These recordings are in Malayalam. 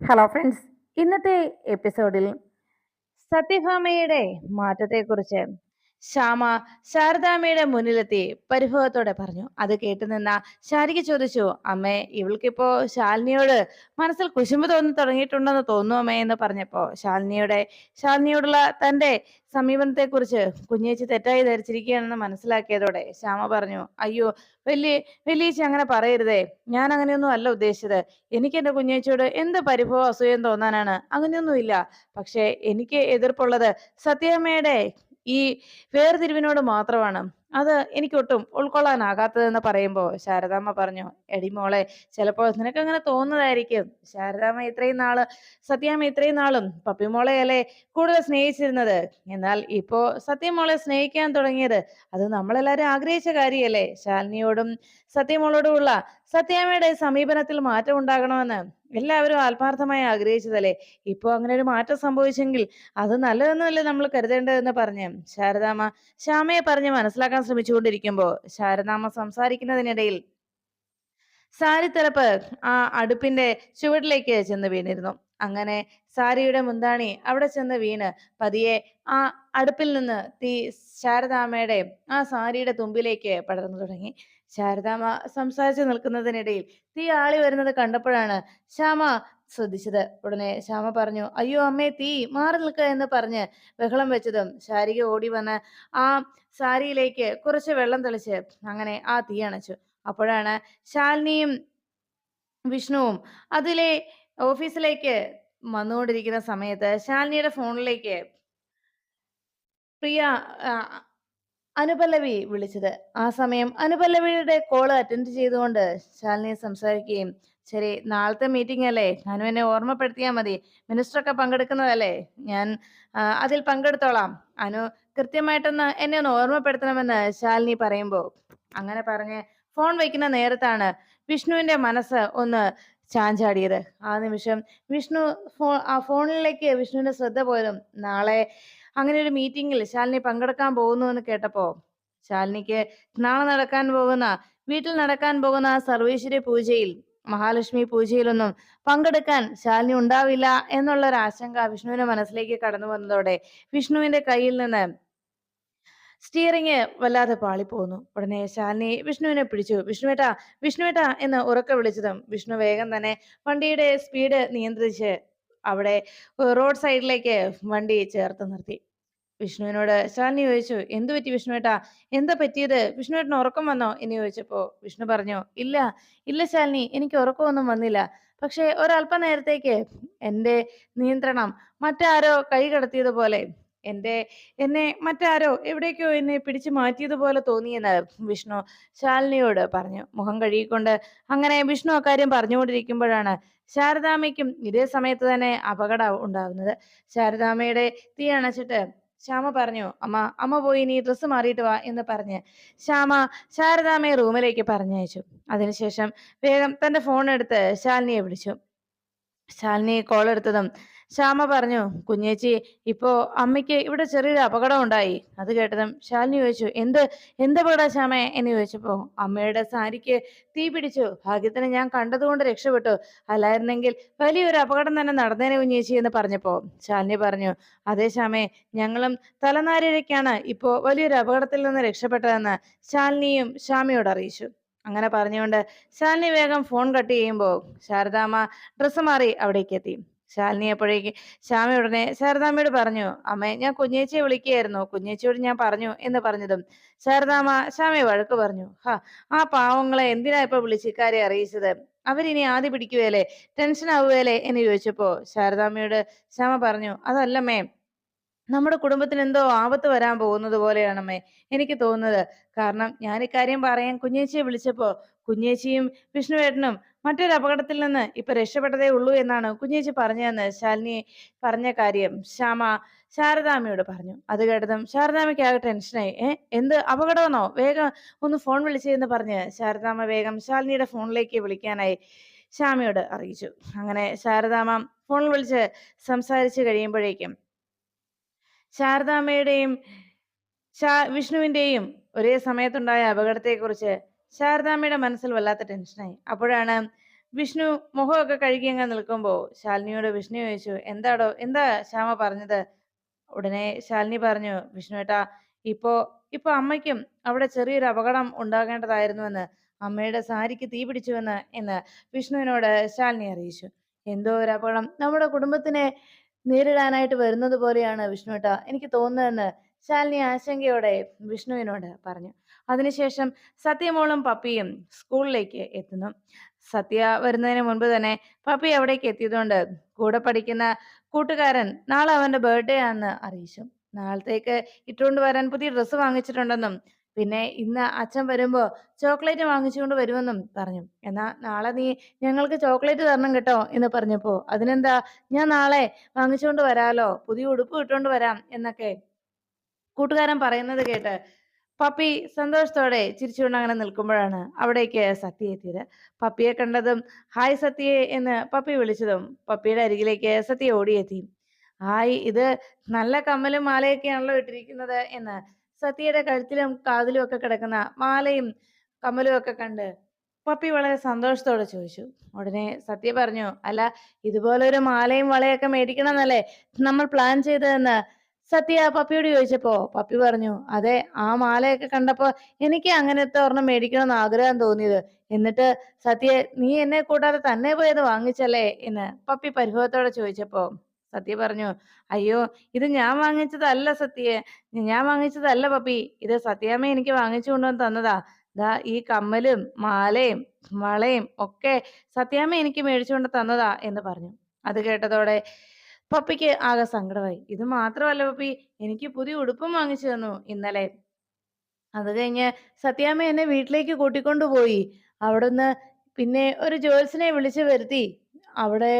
ഹലോ ഫ്രണ്ട്സ് ഇന്നത്തെ എപ്പിസോഡിൽ സത്യഭാമയുടെ മാറ്റത്തെക്കുറിച്ച് ശ്യാമ ശാരദാമ്മയുടെ മുന്നിലെത്തി പരിഭവത്തോടെ പറഞ്ഞു. അത് കേട്ടു നിന്ന ശാരിക ചോദിച്ചു അമ്മേ ഇവൾക്കിപ്പോ ശാലിനിയോട് മനസ്സിൽ കുശുമ്പ് തോന്നി തുടങ്ങിയിട്ടുണ്ടെന്ന് തോന്നുന്നു അമ്മേ എന്ന് പറഞ്ഞപ്പോ ശാലിനിയുടെ ശാലിനിയോടുള്ള തന്റെ സമീപനത്തെ കുറിച്ച് കുഞ്ഞേച്ചി തെറ്റായി ധരിച്ചിരിക്കുകയാണെന്ന് മനസ്സിലാക്കിയതോടെ ശ്യാമ പറഞ്ഞു അയ്യോ വലിയ വലിയേച്ചി അങ്ങനെ പറയരുതേ. ഞാൻ അങ്ങനെയൊന്നും അല്ല ഉദ്ദേശിച്ചത്. എനിക്ക് എന്റെ കുഞ്ഞേച്ചിയോട് എന്ത് പരിഭവം അസൂയം തോന്നാനാണ്? അങ്ങനെയൊന്നുമില്ല. പക്ഷേ എനിക്ക് എതിർപ്പുള്ളത് സത്യാമ്മയുടെ ഈ വേർതിരിവിനോട് മാത്രമാണ് അത് എനിക്കൊട്ടും ഉൾക്കൊള്ളാനാകാത്തതെന്ന് പറയുമ്പോൾ ശാരദാമ്മ പറഞ്ഞു എടി മോളെ ചിലപ്പോൾ നിനക്ക് അങ്ങനെ തോന്നുന്നതായിരിക്കും. ശാരദാമ്മ ഇത്രയും നാൾ സത്യാമ്മ ഇത്രയും നാളും പപ്പിമോളെ അല്ലേ കൂടുതൽ സ്നേഹിച്ചിരുന്നത്? എന്നാൽ ഇപ്പോ സത്യമോളെ സ്നേഹിക്കാൻ തുടങ്ങിയത് അത് നമ്മളെല്ലാരും ആഗ്രഹിച്ച കാര്യമല്ലേ ശാലിനിയോടും സത്യമോളോടുമുള്ള സത്യാമ്മയുടെ സമീപനത്തിൽ മാറ്റം ഉണ്ടാകണമെന്ന് എല്ലാവരും ആത്മാർത്ഥമായി ആഗ്രഹിച്ചതല്ലേ? ഇപ്പോ അങ്ങനെ ഒരു മാറ്റം സംഭവിച്ചെങ്കിൽ അത് നല്ലതെന്നല്ലേ നമ്മൾ കരുതേണ്ടതെന്ന് പറഞ്ഞു ശാരദാമ്മ ശ്യാമയെ പറഞ്ഞ് മനസ്സിലാക്കാൻ ശ്രമിച്ചുകൊണ്ടിരിക്കുമ്പോ ശാരദാമ്മ സംസാരിക്കുന്നതിനിടയിൽ സാരിത്തലപ്പ് ആ അടുപ്പിന്റെ ചുവട്ടിലേക്ക് ചെന്ന് വീണിരുന്നു. അങ്ങനെ സാരിയുടെ മുന്താണി അവിടെ ചെന്ന് വീണ് പതിയെ ആ അടുപ്പിൽ നിന്ന് തീ ശാരദാമ്മയുടെ ആ സാരിയുടെ തുമ്പിലേക്ക് പടർന്നു തുടങ്ങി. ശാരദാമ്മ സംസാരിച്ചു നിൽക്കുന്നതിനിടയിൽ തീ ആളി വരുന്നത് കണ്ടപ്പോഴാണ് ശ്യാമ ശ്രദ്ധിച്ചത്. ഉടനെ ശ്യാമ പറഞ്ഞു അയ്യോ അമ്മേ തീ മാറി നിൽക്കുക എന്ന് പറഞ്ഞ് ബഹളം വെച്ചതും ശാരിക ഓടി വന്ന് ആ സാരിയിലേക്ക് കുറച്ച് വെള്ളം തെളിച്ച് അങ്ങനെ ആ തീ അണച്ചു. അപ്പോഴാണ് ശാലിനിയും വിഷ്ണുവും അതിലെ ഓഫീസിലേക്ക് വന്നുകൊണ്ടിരിക്കുന്ന സമയത്ത് ശാലിനിയുടെ ഫോണിലേക്ക് പ്രിയ അനുപല്ലവി വിളിച്ചത്. ആ സമയം അനുപല്ലവിയുടെ കോൾ അറ്റൻഡ് ചെയ്തുകൊണ്ട് ശാലിനി സംസാരിക്കുകയും ശരി നാളത്തെ മീറ്റിംഗ് അല്ലേ? ഞാനും എന്നെ ഓർമ്മപ്പെടുത്തിയാൽ മതി. മിനിസ്റ്ററൊക്കെ പങ്കെടുക്കുന്നതല്ലേ? ഞാൻ അതിൽ പങ്കെടുത്തോളാം. അനു കൃത്യമായിട്ടൊന്ന് എന്നെ ഒന്ന് ഓർമ്മപ്പെടുത്തണമെന്ന് ശാലിനി പറയുമ്പോൾ അങ്ങനെ പറഞ്ഞ് ഫോൺ വയ്ക്കുന്ന നേരത്താണ് വിഷ്ണുവിന്റെ മനസ്സ് ഒന്ന് ചാഞ്ചാടിയത്. ആ നിമിഷം വിഷ്ണു ഫോ ആ ഫോണിലേക്ക് വിഷ്ണുവിന്റെ ശ്രദ്ധ പോയതും നാളെ അങ്ങനെ ഒരു മീറ്റിംഗിൽ ശാലിനി പങ്കെടുക്കാൻ പോകുന്നു എന്ന് കേട്ടപ്പോ ശാലിനിക്ക് നാളെ നടക്കാൻ പോകുന്ന വീട്ടിൽ നടക്കാൻ പോകുന്ന സർവേശ്വരി പൂജയിൽ മഹാലക്ഷ്മി പൂജയിലൊന്നും പങ്കെടുക്കാൻ ശാലിനി ഉണ്ടാവില്ല എന്നുള്ള ഒരു ആശങ്ക വിഷ്ണുവിന്റെ മനസ്സിലേക്ക് കടന്നു വന്നതോടെ വിഷ്ണുവിന്റെ കയ്യിൽ നിന്ന് സ്റ്റിയറിങ് വല്ലാതെ പാളിപ്പോന്നു. ഉടനെ ശാലിനി വിഷ്ണുവിനെ പിടിച്ചു. വിഷ്ണുവേട്ടാ വിഷ്ണുവേട്ടാ എന്ന് ഉറക്കെ വിളിച്ചതും വിഷ്ണു വേഗം തന്നെ വണ്ടിയുടെ സ്പീഡ് നിയന്ത്രിച്ച് അവിടെ റോഡ് സൈഡിലേക്ക് വണ്ടി ചേർത്ത് നിർത്തി. വിഷ്ണുവിനോട് ശാലിനി ചോദിച്ചു എന്തു പറ്റി വിഷ്ണുവേട്ടാ? എന്താ പറ്റിയത്? വിഷ്ണുവേട്ടന് ഉറക്കം വന്നോ? എന്ന് ചോദിച്ചപ്പോ വിഷ്ണു പറഞ്ഞു ഇല്ല ഇല്ല ശാലിനി എനിക്ക് ഉറക്കമൊന്നും വന്നില്ല. പക്ഷെ ഒരല്പ നേരത്തേക്ക് എന്റെ നിയന്ത്രണം മറ്റാരോ കൈ കടത്തിയതുപോലെ എന്റെ എന്നെ മറ്റാരോ എവിടേക്കോ എന്നെ പിടിച്ചു മാറ്റിയതുപോലെ തോന്നിയെന്ന് വിഷ്ണു ശാലിനിയോട് പറഞ്ഞു. മുഖം കഴുകിക്കൊണ്ട് അങ്ങനെ വിഷ്ണു അക്കാര്യം പറഞ്ഞുകൊണ്ടിരിക്കുമ്പോഴാണ് ശാരദാമയ്ക്കും ഇതേ സമയത്ത് തന്നെ അപകടം ഉണ്ടാകുന്നത് ശാരദാമയുടെ തീ അണച്ചിട്ട് ശ്യാമ പറഞ്ഞു അമ്മ അമ്മ പോയി നീ ഡ്രസ്സ് മാറിയിട്ട് വാ എന്ന് പറഞ്ഞ് ശ്യാമ ശാരദാമ്മയെ റൂമിലേക്ക് പറഞ്ഞയച്ചു. അതിനുശേഷം വേഗം തന്റെ ഫോൺ എടുത്ത് ശാലിനിയെ വിളിച്ചു. ശാലിനി കോൾ എടുത്തതും ശ്യാമ പറഞ്ഞു കുഞ്ഞേച്ചി ഇപ്പോ അമ്മയ്ക്ക് ഇവിടെ ചെറിയൊരു അപകടം ഉണ്ടായി. അത് കേട്ടതും ശാലിനി ചോദിച്ചു എന്ത് എന്ത് അപകട ശ്യാമ? എന്ന് ചോദിച്ചപ്പോ അമ്മയുടെ സാരിക്ക് തീ പിടിച്ചു. ഭാഗ്യത്തിന് ഞാൻ കണ്ടതുകൊണ്ട് രക്ഷപ്പെട്ടു. അല്ലായിരുന്നെങ്കിൽ വലിയൊരു അപകടം തന്നെ നടന്നേനെ കുഞ്ഞേച്ചി എന്ന് പറഞ്ഞപ്പോ. ശാലിനി പറഞ്ഞു അതേ ശ്യാമേ ഞങ്ങളും തലനാരിഴയ്ക്കാണ്. ഇപ്പോ വലിയൊരു അപകടത്തിൽ നിന്ന് രക്ഷപ്പെട്ടതെന്ന് ശാലിനിയും ശ്യാമയോട് അറിയിച്ചു. അങ്ങനെ പറഞ്ഞുകൊണ്ട് ശാലിനി വേഗം ഫോൺ കട്ട് ചെയ്യുമ്പോൾ ശാരദാമ്മ ഡ്രസ്സ് മാറി അവിടേക്ക് എത്തി ശാലിനി അപ്പോഴേക്ക് ശ്യാമ ഉടനെ ശാരദാമ്മയോട് പറഞ്ഞു അമ്മേ ഞാൻ കുഞ്ഞേച്ചിയെ വിളിക്കുകയായിരുന്നു കുഞ്ഞേച്ചിയോട് ഞാൻ പറഞ്ഞു എന്ന് പറഞ്ഞതും ശാരദാമ്മ ശ്യാമയെ വഴക്ക് പറഞ്ഞു. ഹാ ആ പാവങ്ങളെ എന്തിനാ ഇപ്പൊ വിളിച്ച് ഇക്കാര്യം അറിയിച്ചത്? അവരിനി ആദ്യ പിടിക്കുകയല്ലേ ടെൻഷൻ ആവുകയല്ലേ എന്ന് ചോദിച്ചപ്പോ ശാരദാമ്മയോട് ശ്യാമ പറഞ്ഞു അതല്ലമ്മേ നമ്മുടെ കുടുംബത്തിന് എന്തോ ആപത്ത് വരാൻ പോകുന്നത് പോലെയാണമ്മേ എനിക്ക് തോന്നുന്നത്. കാരണം ഞാൻ ഇക്കാര്യം പറയാൻ കുഞ്ഞേച്ചിയെ വിളിച്ചപ്പോ കുഞ്ഞേച്ചിയും വിഷ്ണുവേട്ടനും മറ്റൊരു അപകടത്തിൽ നിന്ന് ഇപ്പൊ രക്ഷപ്പെട്ടതേ ഉള്ളൂ എന്നാണ് കുഞ്ഞേച്ചി പറഞ്ഞതെന്ന് ശാലിനി പറഞ്ഞ കാര്യം ശ്യാമ ശാരദാമ്മയോട് പറഞ്ഞു. അത് കേട്ടതും ശാരദാമ്മയ്ക്ക് ആകെ ടെൻഷനായി. ഏ എന്ത് അപകടമെന്നോ വേഗം ഒന്ന് ഫോൺ വിളിച്ചെന്ന് പറഞ്ഞ് ശാരദാമ്മ വേഗം ശാലിനിയുടെ ഫോണിലേക്ക് വിളിക്കാനായി ശ്യാമയോട് അറിയിച്ചു. അങ്ങനെ ശാരദാമ്മ ഫോണിൽ വിളിച്ച് സംസാരിച്ചു കഴിയുമ്പോഴേക്കും ശാരദാമ്മയുടെയും വിഷ്ണുവിന്റെയും ഒരേ സമയത്തുണ്ടായ അപകടത്തെക്കുറിച്ച് ശാരദാമ്മയുടെ മനസ്സിൽ വല്ലാത്ത ടെൻഷനായി. അപ്പോഴാണ് വിഷ്ണു മുഖമൊക്കെ കഴുകി നിൽക്കുമ്പോൾ നിൽക്കുമ്പോ ശാലിനിയോട് വിഷ്ണു ചോദിച്ചു എന്താടോ എന്താ ശ്യാമ പറഞ്ഞത്? ഉടനെ ശാലിനി പറഞ്ഞു വിഷ്ണു ഏട്ടാ ഇപ്പോ ഇപ്പൊ അമ്മയ്ക്കും അവിടെ ചെറിയൊരു അപകടം ഉണ്ടാകേണ്ടതായിരുന്നുവെന്ന് അമ്മയുടെ സാരിക്ക് തീ പിടിച്ചുവെന്ന് എന്ന് വിഷ്ണുവിനോട് ശാലിനി അറിയിച്ചു. എന്തോ ഒരു അപകടം. നമ്മുടെ കുടുംബത്തിനെ നേരിടാനായിട്ട് വരുന്നത് പോലെയാണ് വിഷ്ണുവേട്ട എനിക്ക് തോന്നുന്നതെന്ന് ശാലിനി ആശങ്കയോടെ വിഷ്ണുവിനോട് പറഞ്ഞു. അതിനുശേഷം സത്യമോളും പപ്പിയും സ്കൂളിലേക്ക് എത്തുന്നു. സത്യ വരുന്നതിന് മുൻപ് തന്നെ പപ്പി അവിടേക്ക് എത്തിയതുകൊണ്ട് കൂടെ പഠിക്കുന്ന കൂട്ടുകാരൻ നാളെ അവന്റെ ബർത്ത്ഡേ ആണെന്ന് അറിയിച്ചു. നാളത്തേക്ക് ഇട്ടുകൊണ്ട് വരാൻ പുതിയ ഡ്രസ്സ് വാങ്ങിച്ചിട്ടുണ്ടെന്നും പിന്നെ ഇന്ന് അച്ഛൻ വരുമ്പോ ചോക്ലേറ്റ് വാങ്ങിച്ചുകൊണ്ട് വരുമെന്നും പറഞ്ഞു. എന്നാ നാളെ നീ ഞങ്ങൾക്ക് ചോക്ലേറ്റ് തരണം കേട്ടോ എന്ന് പറഞ്ഞപ്പോ അതിനെന്താ ഞാൻ നാളെ വാങ്ങിച്ചുകൊണ്ട് വരാലോ പുതിയ ഉടുപ്പ് ഇട്ടുകൊണ്ട് വരാം എന്നൊക്കെ കൂട്ടുകാരൻ പറയുന്നത് കേട്ട് പപ്പി സന്തോഷത്തോടെ ചിരിച്ചുകൊണ്ട് അങ്ങനെ നിൽക്കുമ്പോഴാണ് അവിടേക്ക് സത്യ എത്തിയത്. പപ്പിയെ കണ്ടതും ഹായ് സത്യയെ എന്ന് പപ്പി വിളിച്ചതും പപ്പിയുടെ അരികിലേക്ക് സത്യ ഓടിയെത്തി. ഹായ് ഇത് നല്ല കമ്മലും മാലയൊക്കെയാണല്ലോ ഇട്ടിരിക്കുന്നത് എന്ന് സത്യയുടെ കഴുത്തിലും കാതിലും ഒക്കെ കിടക്കുന്ന മാലയും കമ്മലും ഒക്കെ കണ്ട് പപ്പി വളരെ സന്തോഷത്തോടെ ചോദിച്ചു. ഉടനെ സത്യ പറഞ്ഞു അല്ല ഇതുപോലെ ഒരു മാലയും വളയൊക്കെ മേടിക്കണം എന്നല്ലേ നമ്മൾ പ്ലാൻ ചെയ്തതെന്ന്? സത്യ പപ്പിയോട് ചോദിച്ചപ്പോ പപ്പി പറഞ്ഞു അതെ ആ മാലയൊക്കെ കണ്ടപ്പോ എനിക്ക് അങ്ങനത്തെ ഒരെണ്ണം മേടിക്കണം എന്ന് ആഗ്രഹം തോന്നിയത്. എന്നിട്ട് സത്യ നീ എന്നെ കൂടാതെ തന്നെ പോയത് വാങ്ങിച്ചല്ലേ? എന്ന് പപ്പി പരിഭവത്തോടെ ചോദിച്ചപ്പോ സത്യ പറഞ്ഞു. അയ്യോ ഇത് ഞാൻ വാങ്ങിച്ചതല്ല സത്യേ. ഞാൻ വാങ്ങിച്ചതല്ല പപ്പി. ഇത് സത്യാമ്മ എനിക്ക് വാങ്ങിച്ചു കൊണ്ടുവന്ന് തന്നതാ. ദാ ഈ കമ്മലും മാലയും വളയും ഒക്കെ സത്യാമ്മ എനിക്ക് മേടിച്ചുകൊണ്ട് തന്നതാ എന്ന് പറഞ്ഞു. അത് കേട്ടതോടെ പപ്പിക്ക് ആകെ സങ്കടമായി. ഇത് മാത്രമല്ല പപ്പി എനിക്ക് പുതിയ ഉടുപ്പും വാങ്ങിച്ചു തന്നു ഇന്നലെ. അത് കഴിഞ്ഞ് സത്യാമ്മ എന്നെ വീട്ടിലേക്ക് കൂട്ടിക്കൊണ്ടുപോയി അവിടുന്ന് പിന്നെ ഒരു ജോത്സിനെ വിളിച്ചു വരുത്തി. അവിടെ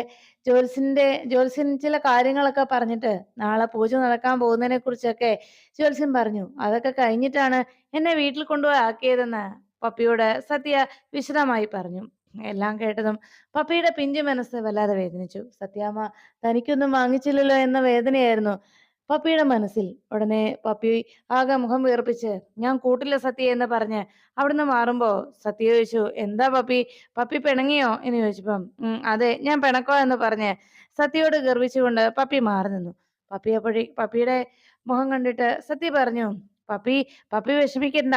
ജോത്സ്യന്റെ ജോത്സ്യൻ ചില കാര്യങ്ങളൊക്കെ പറഞ്ഞിട്ട് നാളെ പൂജ നടക്കാൻ പോകുന്നതിനെ കുറിച്ചൊക്കെ ജോത്സ്യൻ പറഞ്ഞു. അതൊക്കെ കഴിഞ്ഞിട്ടാണ് എന്നെ വീട്ടിൽ കൊണ്ടുപോയി ആക്കിയതെന്ന് പപ്പിയോട് സത്യ വിശദമായി പറഞ്ഞു. എല്ലാം കേട്ടതും പപ്പിയുടെ പിഞ്ചു മനസ്സ് വല്ലാതെ വേദനിച്ചു. സത്യാമ്മ തനിക്കൊന്നും വാങ്ങിച്ചില്ലല്ലോ എന്ന വേദനയായിരുന്നു. പപ്പിയുടെ മനസ്സിൽ ഉടനെ പപ്പി ആകെ മുഖം വീർപ്പിച്ച് ഞാൻ കൂട്ടില്ല സത്യ എന്ന് പറഞ്ഞ് അവിടുന്ന് മാറുമ്പോ സത്യ ചോദിച്ചു എന്താ പപ്പി? പപ്പി പിണങ്ങിയോ? എന്ന് ചോദിച്ചപ്പം അതെ ഞാൻ പിണക്കോ എന്ന് പറഞ്ഞ് സത്യയോട് ഗർവിച്ചുകൊണ്ട് പപ്പി മാറി നിന്നു. പപ്പി അപ്പോഴേ പപ്പിയുടെ മുഖം കണ്ടിട്ട് സത്യ പറഞ്ഞു പപ്പി പപ്പി വിഷമിക്കണ്ട.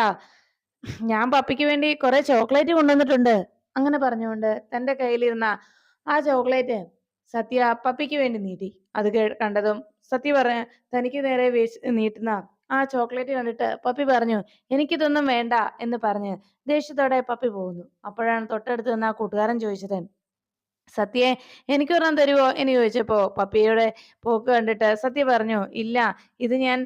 ഞാൻ പപ്പിക്ക് വേണ്ടി കുറെ ചോക്ലേറ്റ് കൊണ്ടുവന്നിട്ടുണ്ട്. അങ്ങനെ പറഞ്ഞുകൊണ്ട് തന്റെ കയ്യിലിരുന്ന ആ ചോക്ലേറ്റ് സത്യ പപ്പിക്ക് വേണ്ടി നീട്ടി. അത് കണ്ടതും സത്യ പറഞ്ഞ തനിക്ക് നേരെ നീട്ടുന്ന ആ ചോക്ലേറ്റ് കണ്ടിട്ട് പപ്പി പറഞ്ഞു എനിക്കിതൊന്നും വേണ്ട എന്ന് പറഞ്ഞ് ദേഷ്യത്തോടെ പപ്പി പോകുന്നു. അപ്പോഴാണ് തൊട്ടടുത്ത് നിന്ന് ആ കൂട്ടുകാരൻ ചോദിച്ചത് സത്യയെ എനിക്കൊരെണ്ണം തരുവോ? എന്ന് ചോദിച്ചപ്പോ പപ്പിയുടെ പോക്ക് കണ്ടിട്ട് സത്യ പറഞ്ഞു ഇല്ല ഇത് ഞാൻ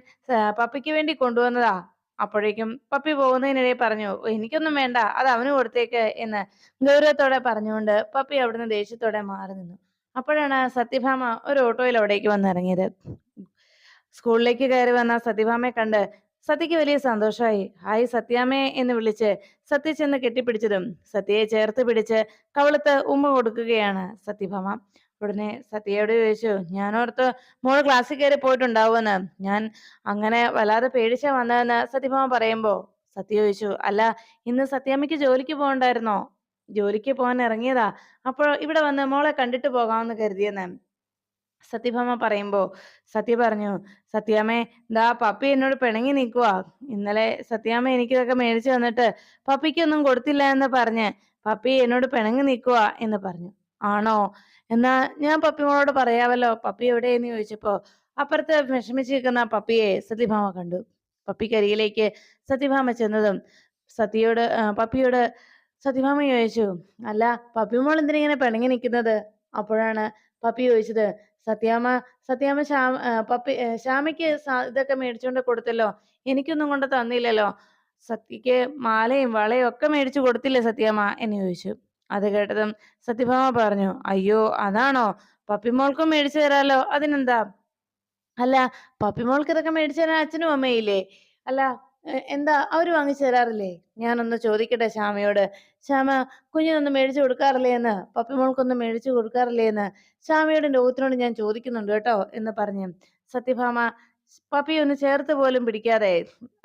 പപ്പിക്ക് വേണ്ടി കൊണ്ടുവന്നതാ. അപ്പോഴേക്കും പപ്പി പോകുന്നതിനിടെ പറഞ്ഞു എനിക്കൊന്നും വേണ്ട അത് അവന് കൊടുത്തേക്ക് എന്ന് ഗൗരവത്തോടെ പറഞ്ഞുകൊണ്ട് പപ്പി അവിടുന്ന് ദേഷ്യത്തോടെ മാറി നിന്നു. അപ്പോഴാണ് സത്യഭാമ ഒരു ഓട്ടോയിൽ അവിടേക്ക് വന്നിറങ്ങിയത്. സ്കൂളിലേക്ക് കയറി വന്ന സത്യഭാമയെ കണ്ട് സത്യക്ക് വലിയ സന്തോഷമായി. ഹായ് സത്യാമ്മേ എന്ന് വിളിച്ച് സത്യ ചെന്ന് കെട്ടിപ്പിടിച്ചതും സത്യയെ ചേർത്ത് പിടിച്ച് കവളത്ത് ഉമ്മ കൊടുക്കുകയാണ് സത്യഭാമ. ഉടനെ സത്യയോട് ചോദിച്ചു ഞാനോർത്ത് മോൾ ക്ലാസ്സിൽ കയറി പോയിട്ടുണ്ടാവുമെന്ന്. ഞാൻ അങ്ങനെ വല്ലാതെ പേടിച്ചാ വന്നതെന്ന് സത്യഭാമ പറയുമ്പോ? സത്യ ചോദിച്ചു അല്ല ഇന്ന് സത്യാമ്മയ്ക്ക് ജോലിക്ക് പോകണ്ടായിരുന്നോ? ജോലിക്ക് പോകാൻ ഇറങ്ങിയതാ. അപ്പോൾ ഇവിടെ വന്ന് മോളെ കണ്ടിട്ട് പോകാമെന്ന് കരുതിയെന്ന് സത്യഭാമ പറയുമ്പോ സത്യ പറഞ്ഞു സത്യാമ്മേ ദാ പപ്പി എന്നോട് പിണങ്ങി നിൽക്കുവാ ഇന്നലെ സത്യാമ്മ എനിക്കിതൊക്കെ മേടിച്ചു തന്നിട്ട് പപ്പിക്കൊന്നും കൊടുത്തില്ല എന്ന് പറഞ്ഞ് പപ്പി എന്നോട് പിണങ്ങി നിൽക്കുവാ എന്ന് പറഞ്ഞു. ആണോ? എന്നാ ഞാൻ പപ്പിമോളോട് പറയാവല്ലോ പപ്പി എവിടെയെന്ന് ചോദിച്ചപ്പോ അപ്പുറത്ത് വിഷമിച്ചിരിക്കുന്ന പപ്പിയെ സത്യഭാമ കണ്ടു. പപ്പിക്കരികിലേക്ക് സത്യഭാമ ചെന്നതും സത്യയോട് പപ്പിയോട് സത്യഭാമ ചോദിച്ചു. അല്ല പപ്പിമോൾ എന്തിനിങ്ങനെ പിണങ്ങി നിൽക്കുന്നത് അപ്പോഴാണ് പപ്പി ചോദിച്ചത്. സത്യാമ്മ സത്യാമ്മ ശ്യാമ പപ്പി ശ്യാമയ്ക്ക് ഇതൊക്കെ മേടിച്ചുകൊണ്ട് കൊടുത്തല്ലോ. എനിക്കൊന്നും കൊണ്ട് തന്നില്ലല്ലോ. സത്യക്ക് മാലയും വളയും ഒക്കെ മേടിച്ചു കൊടുത്തില്ലേ സത്യാമ്മ എന്ന് ചോദിച്ചു. അത് കേട്ടതും സത്യഭാമ പറഞ്ഞു. അയ്യോ അതാണോ? പപ്പിമോൾക്കും മേടിച്ചു തരാലോ. അതിനെന്താ? അല്ല പപ്പിമോൾക്ക് ഇതൊക്കെ മേടിച്ചു തരാൻ അച്ഛനും അമ്മയില്ലേ അല്ല എന്താ അവർ വാങ്ങിച്ചു തരാറില്ലേ? ഞാനൊന്ന് ചോദിക്കട്ടെ ശ്യാമയോട്. ശ്യാമ കുഞ്ഞിനൊന്നും മേടിച്ചു കൊടുക്കാറില്ലേ എന്ന്? പപ്പിമോൾക്കൊന്നും മേടിച്ചു കൊടുക്കാറില്ലേ എന്ന്? ശ്യാമയുടെ ലോകത്തിനോട് ഞാൻ ചോദിക്കുന്നുണ്ട് കേട്ടോ എന്ന് പറഞ്ഞ്. സത്യഭാമ പപ്പി ഒന്ന് ചേർത്ത് പോലും പിടിക്കാതെ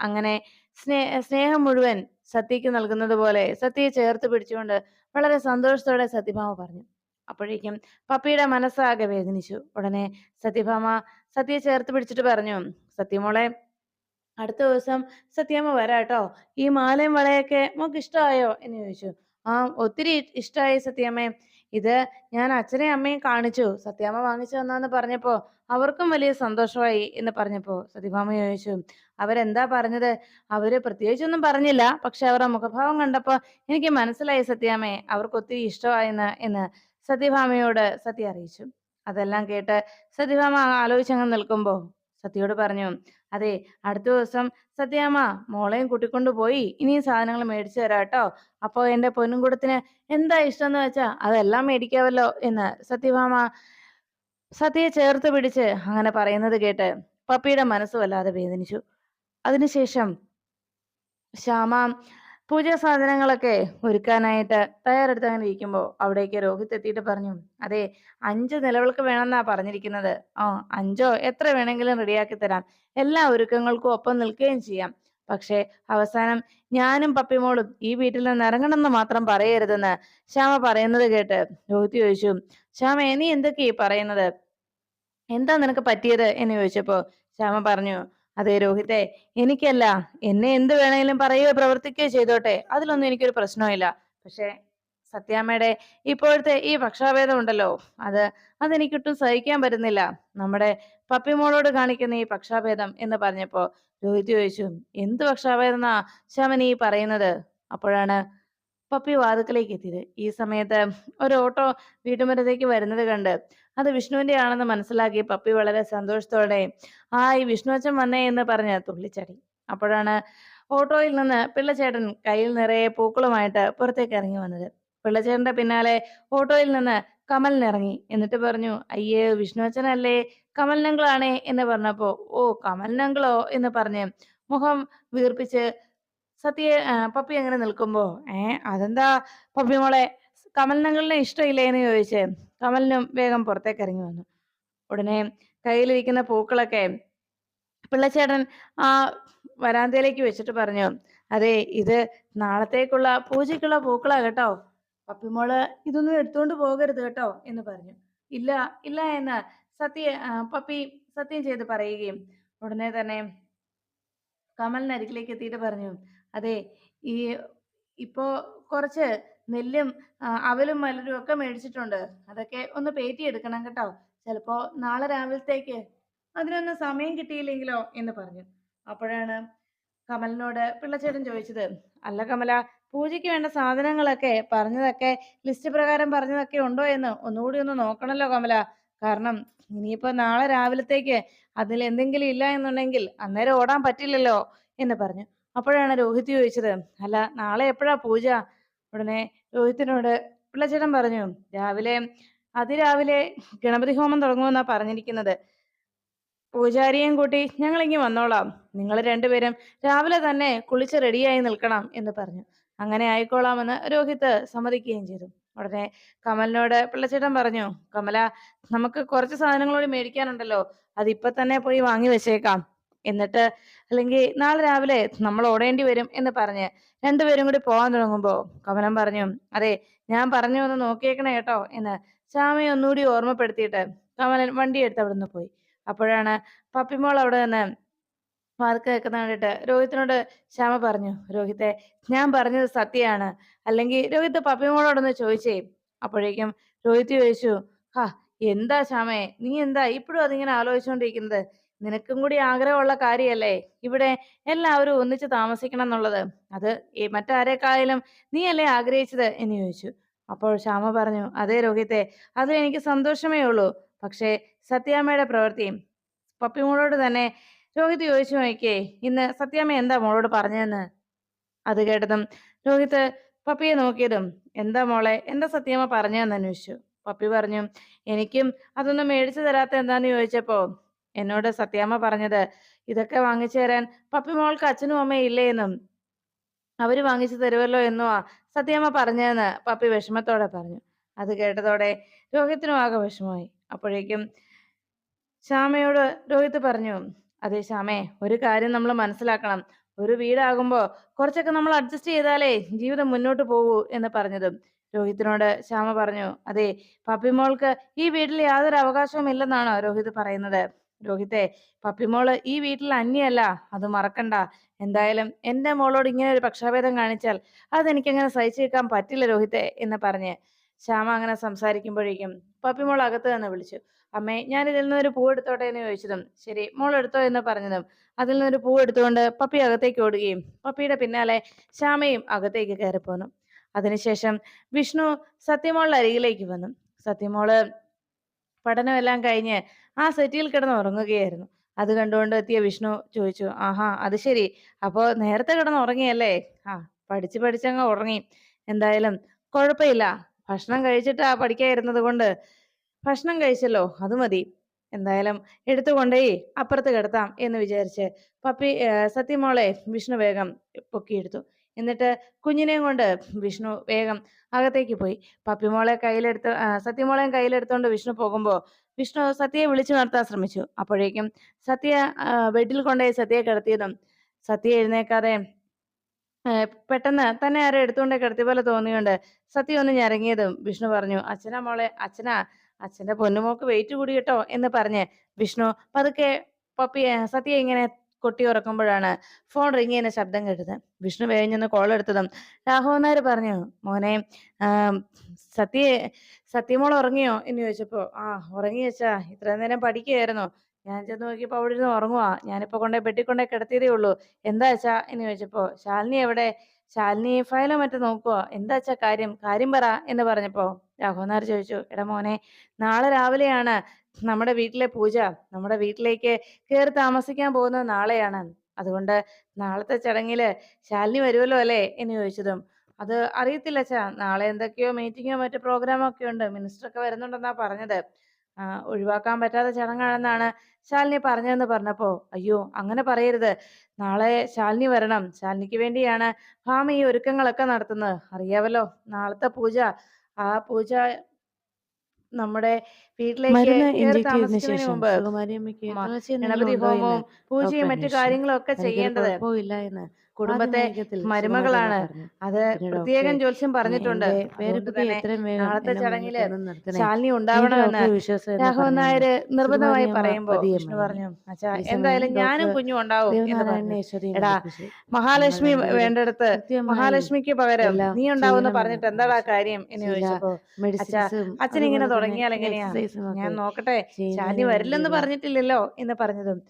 അങ്ങനെ സ്നേ സ്നേഹം മുഴുവൻ സത്യയ്ക്ക് നൽകുന്നത് പോലെ സത്യയെ ചേർത്ത് പിടിച്ചുകൊണ്ട് വളരെ സന്തോഷത്തോടെ സത്യഭാമ പറഞ്ഞു. അപ്പോഴേക്കും പപ്പിയുടെ മനസ്സാകെ വേദനിച്ചു. ഉടനെ സത്യഭാമ സത്യയെ ചേർത്ത് പിടിച്ചിട്ട് പറഞ്ഞു. സത്യമോളെ അടുത്ത ദിവസം സത്യാമ്മ വരാട്ടോ. ഈ മാലയും വളയൊക്കെ മോക്ക് ഇഷ്ടമായോ എന്ന് ചോദിച്ചു. ആ ഒത്തിരി ഇഷ്ടമായി സത്യാമ്മേ. ഇത് ഞാൻ അച്ഛനെയും അമ്മയും കാണിച്ചു. സത്യാമ്മ വാങ്ങിച്ചു തന്നാന്ന് പറഞ്ഞപ്പോ അവർക്കും വലിയ സന്തോഷമായി എന്ന് പറഞ്ഞപ്പോ സത്യഭാമ ചോദിച്ചു. അവരെന്താ പറഞ്ഞത്? അവർ പ്രത്യേകിച്ചൊന്നും പറഞ്ഞില്ല. പക്ഷെ അവരുടെ മുഖഭാവം കണ്ടപ്പോ എനിക്ക് മനസ്സിലായി സത്യാമ്മേ. അവർക്ക് ഒത്തിരി ഇഷ്ടമായെന്ന് എന്ന് സത്യഭാമയോട് സത്യ അറിയിച്ചു. അതെല്ലാം കേട്ട് സത്യഭാമ ആലോചിച്ചങ്ങ് നിൽക്കുമ്പോ സത്യയോട് പറഞ്ഞു അതെ അടുത്ത ദിവസം സത്യാമ്മ മോളെയും കൂട്ടിക്കൊണ്ടു പോയി ഇനിയും സാധനങ്ങൾ മേടിച്ചു തരാം കേട്ടോ. അപ്പോ എന്റെ പൊന്നും കൂടത്തിന് എന്താ ഇഷ്ടം എന്ന് വെച്ചാ അതെല്ലാം മേടിക്കാവല്ലോ എന്ന് സത്യഭാമ സത്യയെ ചേർത്ത് പിടിച്ച് അങ്ങനെ പറയുന്നത് കേട്ട് പപ്പിയുടെ മനസ്സ് വല്ലാതെ വേദനിച്ചു. അതിനുശേഷം ശ്യാമ പൂജാ സാധനങ്ങളൊക്കെ ഒരുക്കാനായിട്ട് തയ്യാറെടുത്ത് അങ്ങനെ ഇരിക്കുമ്പോൾ അവിടേക്ക് രോഹിത് എത്തിയിട്ട് പറഞ്ഞു അതെ അഞ്ച് നിലവിളക്ക് വേണമെന്നാ പറഞ്ഞിരിക്കുന്നത്. ഓ അഞ്ചോ എത്ര വേണമെങ്കിലും റെഡിയാക്കി തരാം. എല്ലാ ഒരുക്കങ്ങൾക്കും ഒപ്പം നിൽക്കുകയും ചെയ്യാം. പക്ഷേ അവസാനം ഞാനും പപ്പിമോളും ഈ വീട്ടിൽ നിന്ന് ഇറങ്ങണമെന്ന് മാത്രം പറയരുതെന്ന് ശ്യാമ പറയുന്നത് കേട്ട് രോഹിത് ചോദിച്ചു ശ്യാമ നീ എന്തൊക്കെയാ പറയുന്നത്? എന്താ നിനക്ക് പറ്റിയത്? എന്ന് ചോദിച്ചപ്പോ ശ്യാമ പറഞ്ഞു അതെ രോഹിതെ എനിക്കല്ല. എന്നെ എന്ത് വേണമെങ്കിലും പറയുകയോ പ്രവർത്തിക്കുകയോ ചെയ്തോട്ടെ. അതിലൊന്നും എനിക്കൊരു പ്രശ്നമില്ല പക്ഷെ സത്യാമ്മയുടെ ഇപ്പോഴത്തെ ഈ പക്ഷാഭേദം ഉണ്ടല്ലോ. അത് അതെനിക്കൊട്ടും സഹിക്കാൻ പറ്റുന്നില്ല. നമ്മുടെ പപ്പിമോളോട് കാണിക്കുന്ന ഈ പക്ഷാഭേദം എന്ന് പറഞ്ഞപ്പോ രോഹിത് ചോദിച്ചു എന്ത് പക്ഷാഭേദം എന്നാ ഈ പറയുന്നത്? അപ്പോഴാണ് പപ്പി വാതുക്കലേക്ക് എത്തിയത് ഈ സമയത്ത് ഒരു ഓട്ടോ വീട്ടുമുറ്റത്തേക്ക് വരുന്നത് കണ്ട് അത് വിഷ്ണുവിന്റെ ആണെന്ന് മനസ്സിലാക്കി പപ്പി വളരെ സന്തോഷത്തോടെ ഈ വിഷ്ണു അച്ഛൻ വന്നേ എന്ന് പറഞ്ഞ് തുള്ളിച്ചടി. അപ്പോഴാണ് ഓട്ടോയിൽ നിന്ന് പിള്ളച്ചേട്ടൻ കയ്യിൽ നിറയെ പൂക്കളുമായിട്ട് പുറത്തേക്ക് ഇറങ്ങി വന്നത്. പിള്ളച്ചേട്ടന്റെ പിന്നാലെ ഓട്ടോയിൽ നിന്ന് കമലിനിറങ്ങി എന്നിട്ട് പറഞ്ഞു അയ്യേ വിഷ്ണു അച്ഛനല്ലേ കമലിനങ്കിളാണേ എന്ന് പറഞ്ഞപ്പോ ഓ കമലിനങ്കിളോ എന്ന് പറഞ്ഞ് മുഖം വീർപ്പിച്ച് സത്യയെ ആ, പപ്പി അങ്ങനെ നിൽക്കുമ്പോ ഏ അതെന്താ പപ്പി മോളെ കമലിനങ്ങളിനെ ഇഷ്ടമില്ലേ? എന്ന് ചോദിച്ച് കമലിനും വേഗം പുറത്തേക്ക് ഇറങ്ങി വന്നു. ഉടനെ കയ്യിലിരിക്കുന്ന പൂക്കളൊക്കെ പിള്ളച്ചേട്ടൻ ആ വരാന്തയിലേക്ക് വെച്ചിട്ട് പറഞ്ഞു അതെ ഇത് നാളത്തേക്കുള്ള പൂജയ്ക്കുള്ള പൂക്കളാ കേട്ടോ. പപ്പിമോൾ ഇതൊന്നും എടുത്തുകൊണ്ട് പോകരുത് കേട്ടോ എന്ന് പറഞ്ഞു. ഇല്ല ഇല്ല എന്ന് സത്യ പപ്പി സത്യം ചെയ്ത് പറയുകയും ഉടനെ തന്നെ കമലിന് അരികിലേക്ക് എത്തിയിട്ട് പറഞ്ഞു അതെ ഈ ഇപ്പോ കുറച്ച് നെല്ലും അവലും മലരും ഒക്കെ മേടിച്ചിട്ടുണ്ട്. അതൊക്കെ ഒന്ന് പേറ്റി എടുക്കണം കേട്ടോ. ചിലപ്പോ നാളെ രാവിലത്തേക്ക് അതിനൊന്നും സമയം കിട്ടിയില്ലെങ്കിലോ എന്ന് പറഞ്ഞു. അപ്പോഴാണ് കമലിനോട് പിള്ളച്ചേട്ടൻ ചോദിച്ചത് അല്ല കമല പൂജയ്ക്ക് വേണ്ട സാധനങ്ങളൊക്കെ പറഞ്ഞതൊക്കെ ലിസ്റ്റ് പ്രകാരം പറഞ്ഞതൊക്കെ ഉണ്ടോ എന്ന് ഒന്നുകൂടി ഒന്ന് നോക്കണല്ലോ കമല. കാരണം ഇനിയിപ്പോ നാളെ രാവിലത്തേക്ക് അതിൽ എന്തെങ്കിലും ഇല്ല എന്നുണ്ടെങ്കിൽ അന്നേരം ഓടാൻ പറ്റില്ലല്ലോ എന്ന് പറഞ്ഞു. അപ്പോഴാണ് രോഹിത് ചോദിച്ചത് അല്ല നാളെ എപ്പോഴാ പൂജ? ഉടനെ രോഹിത്തിനോട് പിള്ളച്ചേട്ടൻ പറഞ്ഞു രാവിലെ അതിരാവിലെ ഗണപതി ഹോമം തുടങ്ങുമെന്നാ പറഞ്ഞിരിക്കുന്നത്. പൂജാരിയും കൂട്ടി ഞങ്ങൾ ഇങ്ങ് വന്നോളാം. നിങ്ങൾ രണ്ടുപേരും രാവിലെ തന്നെ കുളിച്ച് റെഡിയായി നിൽക്കണം എന്ന് പറഞ്ഞു. അങ്ങനെ ആയിക്കോളാമെന്ന് രോഹിത് സമ്മതിക്കുകയും ചെയ്തു. ഉടനെ കമലിനോട് പിള്ളച്ചേട്ടൻ പറഞ്ഞു കമല നമുക്ക് കുറച്ച് സാധനങ്ങളോട് മേടിക്കാനുണ്ടല്ലോ. അത് തന്നെ പോയി വാങ്ങി വെച്ചേക്കാം. എന്നിട്ട് അല്ലെങ്കിൽ നാളെ രാവിലെ നമ്മൾ ഓടേണ്ടി വരും എന്ന് പറഞ്ഞ് രണ്ടുപേരും കൂടി പോകാൻ തുടങ്ങുമ്പോ കമലൻ പറഞ്ഞു അതെ ഞാൻ പറഞ്ഞു ഒന്ന് നോക്കിയേക്കണേ കേട്ടോ എന്ന് ശ്യാമയെ ഒന്നുകൂടി ഓർമ്മപ്പെടുത്തിയിട്ട് കമലൻ വണ്ടി എടുത്ത് അവിടെ നിന്ന് പോയി. അപ്പോഴാണ് പപ്പിമോൾ അവിടെ നിന്ന് വാർക്ക് കേൾക്കുന്ന കണ്ടിട്ട് രോഹിത്തിനോട് ശ്യാമ പറഞ്ഞു രോഹിത്തെ ഞാൻ പറഞ്ഞത് സത്യമാണ്. അല്ലെങ്കിൽ രോഹിത്ത് പപ്പിമോളോടൊന്ന് ചോദിച്ചേ? അപ്പോഴേക്കും രോഹിത് ചോദിച്ചു ഹാ എന്താ ശ്യാമേ നീ എന്താ ഇപ്പോഴും അതിങ്ങനെ ആലോചിച്ചുകൊണ്ടിരിക്കുന്നത് നിനക്കും കൂടി ആഗ്രഹമുള്ള കാര്യമല്ലേ? ഇവിടെ എല്ലാവരും ഒന്നിച്ച് താമസിക്കണം എന്നുള്ളത്. അത് നീ നീയല്ലേ ആഗ്രഹിച്ചത്? എന്ന് ചോദിച്ചു. അപ്പോൾ ശ്യാമ പറഞ്ഞു അതേ രോഹിത്തെ അത് എനിക്ക് സന്തോഷമേ ഉള്ളൂ. പക്ഷേ സത്യാമ്മയുടെ പ്രവൃത്തിയും പപ്പിമോളോട് തന്നെ രോഹിത് ചോദിച്ചു നോക്കിയേ ഇന്ന് സത്യാമ്മ എന്താ മോളോട് പറഞ്ഞതെന്ന്? അത് കേട്ടതും രോഹിത് പപ്പിയെ നോക്കിയതും എന്താ മോളെ എന്താ സത്യാമ്മ പറഞ്ഞതെന്ന് അന്വേഷിച്ചു? പപ്പി പറഞ്ഞു എനിക്കും അതൊന്നും മേടിച്ചു തരാത്ത എന്താന്ന് ചോദിച്ചപ്പോ എന്നോട് സത്യാമ്മ പറഞ്ഞത് ഇതൊക്കെ വാങ്ങിച്ചു തരാൻ പപ്പി മോൾക്ക് അച്ഛനും അമ്മയും ഇല്ലേ എന്നും. അവർ വാങ്ങിച്ചു തരുമല്ലോ എന്നോ? സത്യാമ്മ പറഞ്ഞതെന്ന് പപ്പി വിഷമത്തോടെ പറഞ്ഞു. അത് കേട്ടതോടെ രോഹിത്തിനും ആകെ വിഷമമായി. അപ്പോഴേക്കും ശ്യാമയോട് രോഹിത് പറഞ്ഞു അതെ ശ്യാമേ ഒരു കാര്യം നമ്മൾ മനസ്സിലാക്കണം. ഒരു വീടാകുമ്പോ കുറച്ചൊക്കെ നമ്മൾ അഡ്ജസ്റ്റ് ചെയ്താലേ ജീവിതം മുന്നോട്ട് പോകൂ എന്ന് പറഞ്ഞതും. രോഹിത്തിനോട് ശ്യാമ പറഞ്ഞു അതെ പപ്പിമോൾക്ക് ഈ വീട്ടിൽ യാതൊരു അവകാശവും ഇല്ലെന്നാണോ രോഹിത് പറയുന്നത്? രോഹിത്തെ പപ്പിമോൾ ഈ വീട്ടിൽ അന്യല്ല അത് മറക്കണ്ട. എന്തായാലും എന്റെ മോളോട് ഇങ്ങനെ ഒരു പക്ഷാഭേദം കാണിച്ചാൽ അതെനിക്കങ്ങനെ സഹിച്ചേക്കാൻ പറ്റില്ല രോഹിത്തെ എന്ന് പറഞ്ഞ് ശ്യാമ അങ്ങനെ സംസാരിക്കുമ്പോഴേക്കും പപ്പിമോൾ അകത്ത് തന്നെ വിളിച്ചു. അമ്മേ ഞാൻ ഇതിൽ നിന്നൊരു പൂ എടുത്തോട്ടെ എന്ന് ചോദിച്ചതും ശരി മോൾ എടുത്തോ എന്ന് പറഞ്ഞതും അതിൽ നിന്നൊരു പൂ എടുത്തുകൊണ്ട് പപ്പി അകത്തേക്ക് ഓടുകയും പപ്പിയുടെ പിന്നാലെ ശ്യാമയും അകത്തേക്ക് കയറിപ്പോന്നു അതിനുശേഷം വിഷ്ണു സത്യമോളുടെ അരികിലേക്ക് വന്നു. സത്യമോൾ പഠനമെല്ലാം കഴിഞ്ഞ് ആ സെറ്റിയിൽ കിടന്ന് ഉറങ്ങുകയായിരുന്നു. അത് കണ്ടുകൊണ്ട് എത്തിയ വിഷ്ണു ചോദിച്ചു ആഹാ അത് ശരി. അപ്പോ നേരത്തെ കിടന്ന് ഉറങ്ങിയല്ലേ? ആ പഠിച്ച് പഠിച്ചങ്ങ് ഉറങ്ങി. എന്തായാലും കുഴപ്പമില്ല. ഭക്ഷണം കഴിച്ചിട്ടാ പഠിക്കാതിരുന്നത് കൊണ്ട് ഭക്ഷണം കഴിച്ചല്ലോ അത് മതി. എന്തായാലും എടുത്തുകൊണ്ടേ അപ്പുറത്ത് കിടത്താം എന്ന് വിചാരിച്ച് പപ്പി സത്യമോളെ വിഷ്ണു വേഗം പൊക്കിയെടുത്തു. എന്നിട്ട് കുഞ്ഞിനെയും കൊണ്ട് വിഷ്ണു വേഗം അകത്തേക്ക് പോയി. പപ്പിമോളെ കയ്യിലെടുത്ത് സത്യമോളെയും കയ്യിലെടുത്തോണ്ട് വിഷ്ണു പോകുമ്പോൾ വിഷ്ണു സത്യയെ വിളിച്ചു നിർത്താൻ ശ്രമിച്ചു. അപ്പോഴേക്കും സത്യ ബെഡിൽ കൊണ്ടുപോയി സത്യയെ കിടത്തിയതും സത്യ എഴുന്നേക്കാതെ പെട്ടെന്ന് തന്നെ ആരോ എടുത്തുകൊണ്ട് കിടത്തിയ പോലെ തോന്നിയുണ്ട് സത്യ ഒന്ന് ഞരങ്ങിയതും വിഷ്ണു പറഞ്ഞു അച്ഛനാ മോളെ അച്ഛനാ അച്ഛന്റെ പൊന്നുമോക്ക് വെയിറ്റ് കൂടി കേട്ടോ എന്ന് പറഞ്ഞ് വിഷ്ണു പതുക്കെ പപ്പിയെ സത്യ ഇങ്ങനെ കൊട്ടി ഉറക്കുമ്പോഴാണ് ഫോൺ റിങ് ചെയ്യുന്ന ശബ്ദം കേട്ടത്. വിഷ്ണു വേഗം കോൾ എടുത്തതും രാഘവൻ നായർ പറഞ്ഞു മോനെ സത്യ സത്യമോൾ ഉറങ്ങിയോ? എന്ന് ചോദിച്ചപ്പോ ആ ഉറങ്ങി വെച്ചാ ഇത്ര നേരം പഠിക്കുകയായിരുന്നു. ഞാൻ ചെന്ന് നോക്കിയപ്പോ അവിടെ ഇരുന്ന് ഉറങ്ങുവാ. ഞാനിപ്പോ കൊണ്ടേ പെട്ടിക്കൊണ്ടേ കൊണ്ടേ കിടത്തിയതേ ഉള്ളൂ. എന്താ വെച്ചാ എന്ന് ചോദിച്ചപ്പോ ശാലിനി എവിടെ? ശാലിനി ഫയലോ മറ്റോ നോക്കുവോ? എന്താ വെച്ചാ കാര്യം? കാര്യം പറ എന്ന് പറഞ്ഞപ്പോ രാഘവനാർ ചോദിച്ചു എടാ മോനെ നാളെ രാവിലെയാണ് നമ്മുടെ വീട്ടിലെ പൂജ. നമ്മുടെ വീട്ടിലേക്ക് കയറി താമസിക്കാൻ പോകുന്നത് നാളെയാണ്. അതുകൊണ്ട് നാളത്തെ ചടങ്ങിൽ ശാലിനി വരുമല്ലോ അല്ലേ? എന്ന് ചോദിച്ചതും അത് അറിയത്തില്ല അച്ഛാ. നാളെ എന്തൊക്കെയോ മീറ്റിങ്ങോ മറ്റു പ്രോഗ്രാമോ ഒക്കെ ഉണ്ട്. മിനിസ്റ്റർ ഒക്കെ വരുന്നുണ്ടെന്നാ പറഞ്ഞത്. ഒഴിവാക്കാൻ പറ്റാത്ത ചടങ്ങാണെന്നാണ് ശാലിനി പറഞ്ഞതെന്ന് പറഞ്ഞപ്പോ അയ്യോ അങ്ങനെ പറയരുത്. നാളെ ശാലിനി വരണം. ശാലിനിക്ക് വേണ്ടിയാണ് ഭാമ ഈ ഒരുക്കങ്ങളൊക്കെ നടത്തുന്നത്. അറിയാവല്ലോ നാളത്തെ പൂജ. ആ പൂജ നമ്മുടെ വീട്ടിലേക്ക് മുമ്പ് ഗണപതി ഹോമവും പൂജയും മറ്റു കാര്യങ്ങളും ഒക്കെ ചെയ്യേണ്ടത്. എന്ന്. കുടുംബത്തെ മരുമകളാണ്. അത് പ്രത്യേകം ജോത്സ്യം പറഞ്ഞിട്ടുണ്ട്. നാളത്തെ ചടങ്ങിൽ ശാലിനി ഉണ്ടാവണമെന്ന് രാഘവൻ നായർ നിർബന്ധമായി പറയുമ്പോ വിഷ്ണു പറഞ്ഞു അച്ഛാ എന്തായാലും ഞാനും കുഞ്ഞും ഉണ്ടാവും എടാ മഹാലക്ഷ്മി വേണ്ടടുത്ത് മഹാലക്ഷ്മിക്ക് പകരം നീ ഉണ്ടാവും പറഞ്ഞിട്ട് എന്താടാ ആ കാര്യം എന്ന് ചോദിച്ചപ്പോ അച്ഛാ അച്ഛൻ ഇങ്ങനെ തുടങ്ങിയാൽ എങ്ങനെയാ? ഞാൻ നോക്കട്ടെ ശാലിനി വരില്ലെന്ന് പറഞ്ഞിട്ടില്ലല്ലോ എന്ന് പറഞ്ഞതും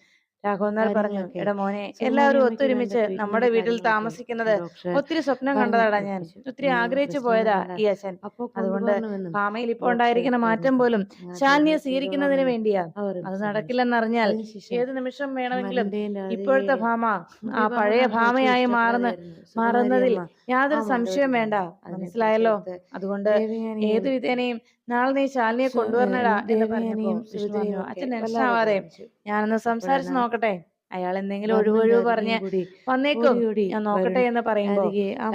രാഘവൻ നായർ പറഞ്ഞു എടാ മോനെ എല്ലാവരും ഒത്തൊരുമിച്ച് നമ്മുടെ വീട്ടിൽ താമസിക്കുന്നത് ഒത്തിരി സ്വപ്നം കണ്ടതാടാ ഞാൻ. ഒത്തിരി ആഗ്രഹിച്ചു പോയതാ ഈ അച്ഛൻ. അതുകൊണ്ട് ഭാമയിൽ ഇപ്പൊ ഉണ്ടായിരിക്കുന്ന മാറ്റം പോലും ശാലിനിയെ സ്വീകരിക്കുന്നതിന് വേണ്ടിയാ. അത് നടക്കില്ലെന്നറിഞ്ഞാൽ ഏത് നിമിഷം വേണമെങ്കിലും ഇപ്പോഴത്തെ ഭാമ ആ പഴയ ഭാമയായി മാറുന്ന മാറുന്നതിൽ യാതൊരു സംശയവും വേണ്ട. മനസ്സിലായല്ലോ? അതുകൊണ്ട് ഏത് വിധേനയും നാളെ നീ ശാലിനിയെ കൊണ്ടുവരണടാ എന്ന് വിഷ്ണു പറഞ്ഞു. ഒക്കെ അച്ഛൻ ടെൻഷൻ ആവാതെ ഞാനൊന്ന് സംസാരിച്ച് നോക്കട്ടെ? അയാൾ എന്തെങ്കിലും ഒഴിവ് ഒഴിവൊഴിവ് പറഞ്ഞ് വന്നേക്കും. ഞാൻ നോക്കട്ടെ എന്ന് പറയുമ്പോ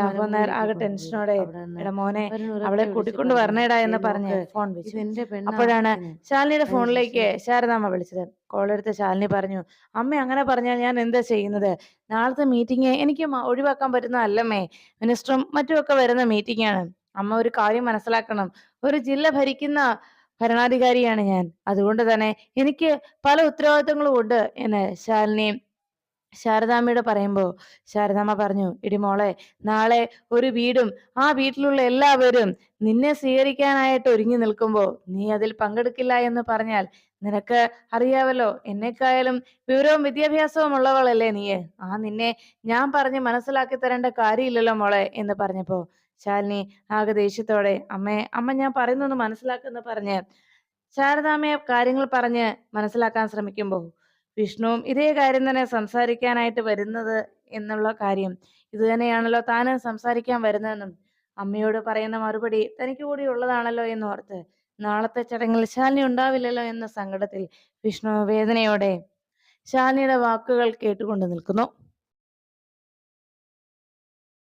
രാഘവൻ ആകെ ടെൻഷനോടെ എടാ മോനെ അവളെ കൂട്ടിക്കൊണ്ട് വരണേടാ എന്ന് പറഞ്ഞ് ഫോൺ വിളിച്ചു അപ്പോഴാണ് എന്ന്." ശാലിനിയുടെ ഫോണിലേക്ക് ശാരദാമ്മ വിളിച്ചത്. കോൾ എടുത്ത് ശാലിനി പറഞ്ഞു അമ്മ അങ്ങനെ പറഞ്ഞാൽ ഞാൻ എന്താ ചെയ്യുന്നത്? നാളത്തെ മീറ്റിംഗ് എനിക്ക് ഒഴിവാക്കാൻ പറ്റുന്ന അല്ലമ്മേ. മിനിസ്റ്ററും മറ്റുമൊക്കെ വരുന്ന മീറ്റിംഗ് ആണ്. അമ്മ ഒരു കാര്യം മനസ്സിലാക്കണം. ഒരു ജില്ല ഭരിക്കുന്ന ഭരണാധികാരിയാണ് ഞാൻ. അതുകൊണ്ട് തന്നെ എനിക്ക് പല ഉത്തരവാദിത്തങ്ങളും ഉണ്ട് എന്ന് ശാലിനി ശാരദാമ്മയോട് പറയുമ്പോൾ ശാരദാമ്മ പറഞ്ഞു ഇടി മോളെ നാളെ ഒരു വീടും ആ വീട്ടിലുള്ള എല്ലാവരും നിന്നെ സ്വീകരിക്കാനായിട്ട് ഒരുങ്ങി നിൽക്കുമ്പോൾ നീ അതിൽ പങ്കെടുക്കില്ല എന്ന് പറഞ്ഞാൽ നിനക്ക് അറിയാവല്ലോ എന്നെക്കായാലും വിവരവും വിദ്യാഭ്യാസവും ഉള്ളവളല്ലേ നീ ആ നിന്നെ ഞാൻ പറഞ്ഞ് മനസ്സിലാക്കി തരേണ്ട കാര്യമില്ലല്ലോ മോളെ എന്ന് പറഞ്ഞപ്പോ ശാലിനി ആകെ ദേഷ്യത്തോടെ അമ്മേ അമ്മ ഞാൻ പറയുന്നൊന്ന് മനസ്സിലാക്കുന്ന പറഞ്ഞ് ശാരദാമ്മയെ കാര്യങ്ങൾ പറഞ്ഞ് മനസ്സിലാക്കാൻ ശ്രമിക്കുമ്പോൾ വിഷ്ണുവും ഇതേ കാര്യം തന്നെ സംസാരിക്കാനായിട്ട് വരുന്നത് എന്നുള്ള കാര്യം. ഇത് തന്നെയാണല്ലോ താന് സംസാരിക്കാൻ വരുന്നതെന്നും അമ്മയോട് പറയുന്ന മറുപടി തനിക്ക് കൂടി ഉള്ളതാണല്ലോ എന്ന് ഓർത്ത് നാളത്തെ ചടങ്ങിൽ ശാലിനി ഉണ്ടാവില്ലല്ലോ എന്ന സങ്കടത്തിൽ വിഷ്ണു വേദനയോടെ ശാലിനിയുടെ വാക്കുകൾ കേട്ടുകൊണ്ട് നിൽക്കുന്നു.